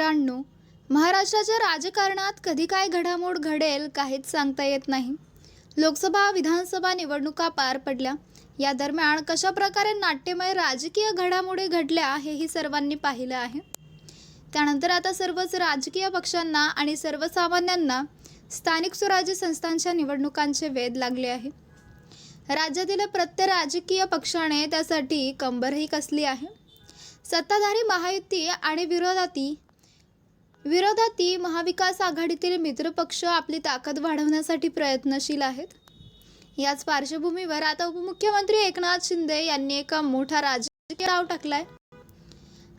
मित्रांनो महाराष्ट्राच्या राजकारणात कधी काय घडामोड घडेल काहीच सांगता येत नाही. लोकसभा विधानसभा निवडणुका पार पडल्या. या दरम्यान कशा प्रकारे नाट्यमय राजकीय घडामोडी घडल्या हेही सर्वांनी पाहिलं आहे. त्यानंतर आता सर्वच राजकीय पक्षांना आणि सर्वसामान्यांना स्थानिक स्वराज्य संस्थांच्या निवडणुकांचे वेध लागले आहे. राज्यातील प्रत्येक राजकीय पक्षाने त्यासाठी कंबरही कसली आहे. सत्ताधारी महायुती आणि विरोधाती विरोधाती महाविकास आघाडीतील मित्रपक्ष आपली ताकद वाढवण्यासाठी प्रयत्नशील आहेत. याच पार्श्वभूमीवर आता उपमुख्यमंत्री एकनाथ शिंदे यांनी एका मोठा राजकीय डाव टाकलाय.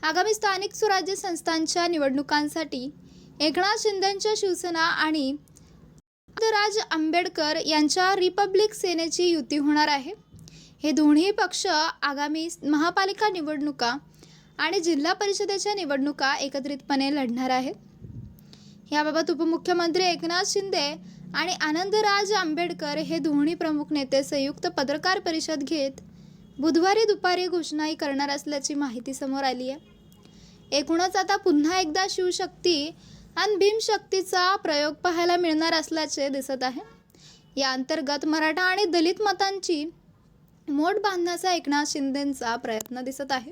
आगामी स्थानिक स्वराज्य संस्थांच्या निवडणुकांसाठी एकनाथ शिंदेंच्या शिवसेना आणि राज आंबेडकर यांच्या रिपब्लिक सेनेची युती होणार आहे. हे दोन्ही पक्ष आगामी महापालिका निवडणुका आणि जिल्हा परिषदेच्या निवडणुका एकत्रितपणे लढणार आहेत. याबाबत उपमुख्यमंत्री एकनाथ शिंदे आणि आनंदराज आंबेडकर हे दोन्ही प्रमुख नेते संयुक्त पत्रकार परिषद घेत बुधवारी दुपारी घोषणाही करणार असल्याची माहिती समोर आली आहे. एकूणच आता पुन्हा एकदा शिवशक्ती आणि भीमशक्तीचा प्रयोग पाहायला मिळणार असल्याचे दिसत आहे. या अंतर्गत मराठा आणि दलित मतांची मोठ बांधण्याचा एकनाथ शिंदेंचा प्रयत्न दिसत आहे.